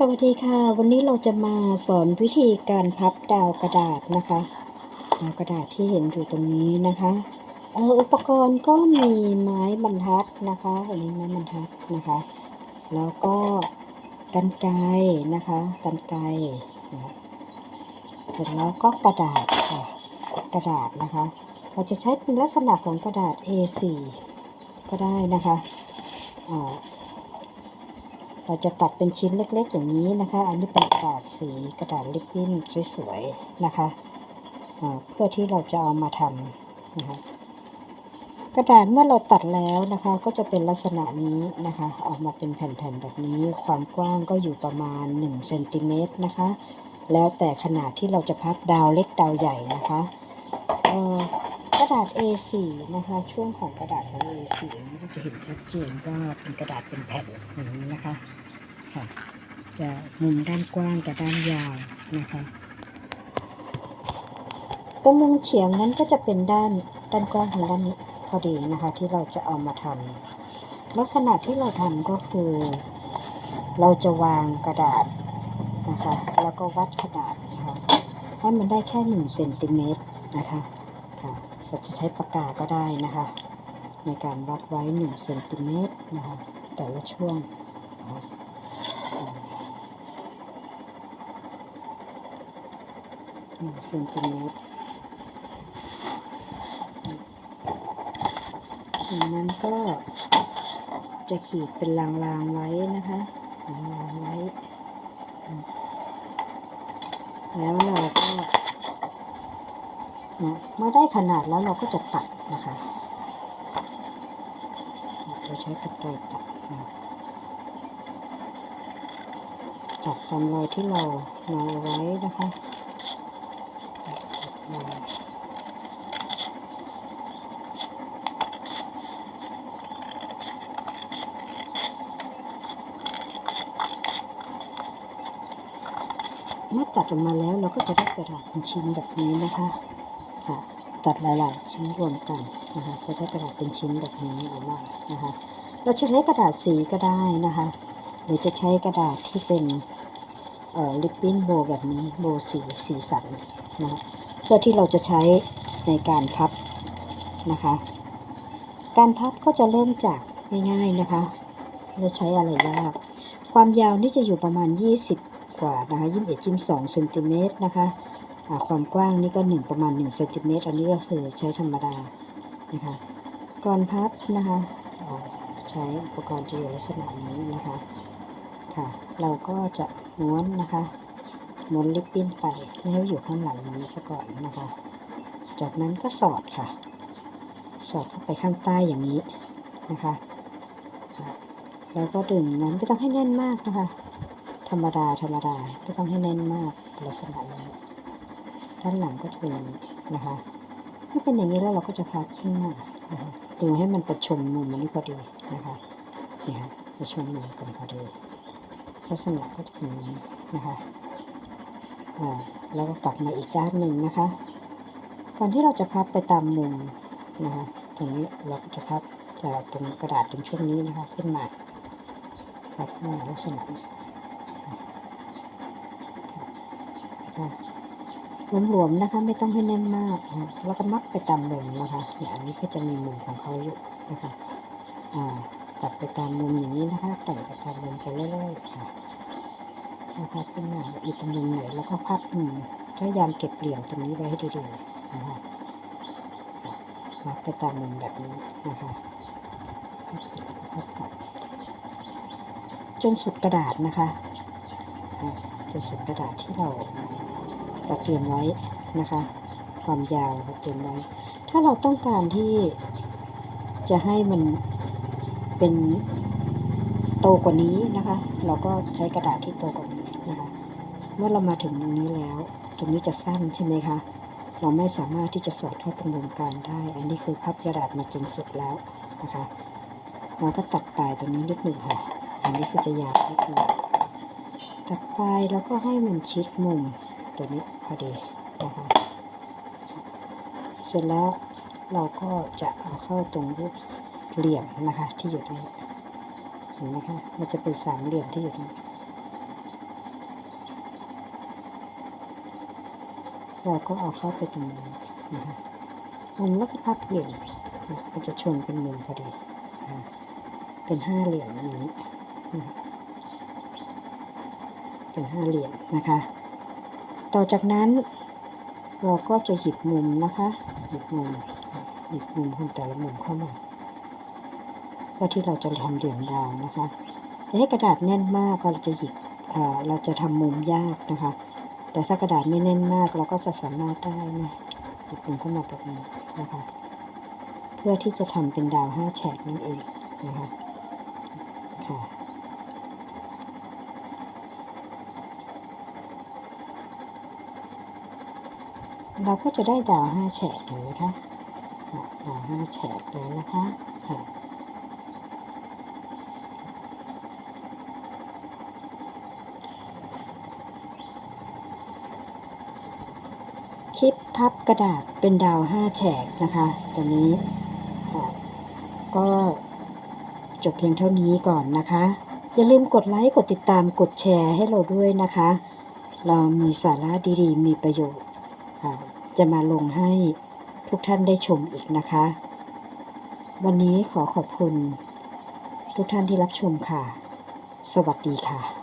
สวัสดีค่ะ วันนี้เราจะมาสอนวิธีการพับดาวกระดาษนะคะดาวกระดาษที่เห็นอยู่ตรงนี้นะคะเอออุปกรณ์ก็มีไม้บรรทัดนะคะอันนี้ไม้บรรทัดนะคะ แล้วก็กันไกนะคะกันไกนะเสร็จแล้วก็กระดาษค่ะกระดาษนะคะ เราจะใช้เป็นลักษณะของกระดาษ A4 ก็ได้นะคะอ่า เราจะตัดเป็นชิ้นเล็กๆอย่างนี้นะคะ อันนี้เป็นกระดาษสีกระดาษลิปบิ้นสวยๆนะคะเพื่อที่เราจะเอามาทำนะคะกระดาษเมื่อเราตัดแล้วนะคะ ก็จะเป็นลักษณะนี้นะคะ ออกมาเป็นแผ่นๆแบบนี้ ความกว้างก็อยู่ประมาณ1เซนติเมตรนะคะ แล้วแต่ขนาดที่เราจะพับดาวเล็กดาวใหญ่นะคะกระดาษ A4 นะคะ ช่วงของกระดาษของ A4 นี่ก็จะเห็นชัดเจนว่าเป็นกระดาษเป็นแผ่นอย่างนี้นะคะ ค่ะ จะมุมด้านกว้างกับด้านยาวนะคะตรงมุมเฉียงนั้นก็จะเป็นด้านด้านกว้างของด้านนี้พอดีนะคะ ที่เราจะเอามาทำลักษณะที่เราทำก็คือ เราจะวางกระดาษนะคะ แล้วก็วัดขนาดนะคะให้มันได้แค่หนึ่งเซนติเมตรนะคะค่ะเราจะใช้ปากกาก็ได้นะคะ ในการวัดไว้หนึ่งเซนติเมตรนะคะแต่ละช่วงนะคะ หนึ่งเซนติเมตรจากนั้นก็จะขีดเป็นรางๆไว้นะคะรางๆไว้ แล้วเราก็นะเมื่อได้ขนาดแล้วเราก็จะตัดนะคะเราใช้กรรไกรตัดนะ ตัดตามรอยที่เรามาเอาไว้นะคะเมื่อตัดออกมาแล้วเราก็จะได้กระดาษเป็นชิ้นแบบนี้นะคะค่ะตัดหลายๆชิ้นรวมกันนะคะจะได้กระดาษเป็นชิ้นแบบนี้ออกมานะคะ เราจะใช้กระดาษสีก็ได้นะคะ หรือจะใช้กระดาษที่เป็น ลิปบิ้นโบแบบนี้โบสีสีสันนะเพื่อที่เราจะใช้ในการพับนะคะ การพับก็จะเริ่มจากง่ายๆนะคะจะใช้อะไรยาก ความยาวนี่จะอยู่ประมาณ 20 กว่านะคะ21 22เซนติเมตรนะคะความกว้างนี่ก็ 1 ประมาณ1เซนติเมตรอันนี้ก็คือใช้ธรรมดานะคะก่อนพับนะคะใช้อุปกรณ์จะอยู่ลักษณะนี้นะคะ ค่ะ เราก็จะม้วนนะคะม้วนลิปบิ้นไปไม่ให้อยู่ข้างหลังอย่างนี้ซะก่อนนะคะ จากนั้นก็สอดค่ะ สอดเข้าไปข้างใต้อย่างนี้นะคะแล้วก็ดึงนั้นไม่ต้องให้แน่นมากนะคะ ธรรมดาธรรมดาไม่ต้องให้แน่นมากลักษณะนี้ด้านหลังก็จะเป็นอย่างนี้นะคะ ถ้าเป็นอย่างนี้แล้วเราก็จะพับขึ้นมานะคะดูให้มันประชมมุมมันนี่พอดีนะคะนี่ค่ะประชมมุมกันพอดี ลักษณะก็จะเป็นอย่างนี้นะคะอ่าแล้วก็กลับมาอีกด้านหนึ่งนะคะก่อนที่เราจะพับไปตามมุมนะคะตรงนี้เราก็จะพับจากตรงกระดาษตรงช่วงนี้นะคะขึ้นมาพับนมาลักษณะนะคะหลวมๆนะคะไม่ต้องให้แน่นมากนะแล้วก็มัดไปตามมุมนะคะเนี่ยอันนี้ก็จะมีมุมของเขาอยู่นะคะอ่า ตัดไปตามมุมอย่างนี้นะคะแต่งไปตามมุมไปเรื่อยๆค่ะนะคะขึ้นมาอีกตรงมุมไหนแล้วก็พับมุมพยายามเก็บเหลี่ยมตรงนี้ไว้ให้ดีๆนะคะมัดไปตามมุมแบบนี้นะคะพับเสร็จพับกลับจนสุดกระดาษนะคะจนสุดกระดาษที่เราเราเตรียมไว้นะคะ ความยาวเราเตรียมไว้ ถ้าเราต้องการที่จะให้มัน เป็นโตกว่านี้นะคะ เราก็ใช้กระดาษที่โตกว่านี้นะคะ เมื่อเรามาถึงตรงนี้แล้ว ตรงนี้จะสั้นใช่ไหมคะ เราไม่สามารถที่จะสอดเข้าตรงวงกางได้ อันนี้คือพับกระดาษมาจนสุดแล้วนะคะ เราก็ตัดปลายตรงนี้นิดหนึ่งค่ะ อันนี้คือจะยาวนิดหนึ่งตัดปลายแล้วก็ให้มันชิดมุมตัวนี้พอดีนะคะ เสร็จแล้วเราก็จะเอาเข้าตรงรูป เหลี่ยมนะคะที่อยู่ตรงนี้เห็นไหมคะมันจะเป็นสามเหลี่ยมที่อยู่ตรงนี้เราก็เอาเข้าไปตรงนี้นะคะมันแล้วก็พับเหลี่ยมมันจะชนเป็นมุมพอดีเป็นห้าเหลี่ยมอย่างนี้เป็นห้าเหลี่ยมนะคะ ต่อจากนั้นเราก็จะหยิบมุมนะคะ หยิบมุมหยิบมุมของแต่ละมุมเข้ามา เพื่อที่เราจะทำเหลี่ยมดาวนะคะแต่ให้กระดาษแน่นมากเราจะหยิบเอ่อเราจะทำมุมยากนะคะ แต่ถ้ากระดาษไม่แน่นมากเราก็จะสามารถได้นะหยิบมุมเข้ามาแบบนี้นะคะ เพื่อที่จะทำเป็นดาวห้าแฉกนั่นเองนะคะค่ะเราก็จะได้ดาวห้าแฉกเห็นไหมคะคะดาวห้าแฉกเลยนะคะค่ะ ลิปพับกระดาษเป็นดาวห้าแฉกนะคะตัวนี้ก็จบเพียงเท่านี้ก่อนนะคะ อย่าลืมกดไลค์ กดติดตามกดแชร์ให้เราด้วยนะคะ เรามีสาระดีๆ มีประโยชน์ จะมาลงให้ทุกท่านได้ชมอีกนะคะ วันนี้ขอขอบคุณ ทุกท่านที่รับชมค่ะ สวัสดีค่ะ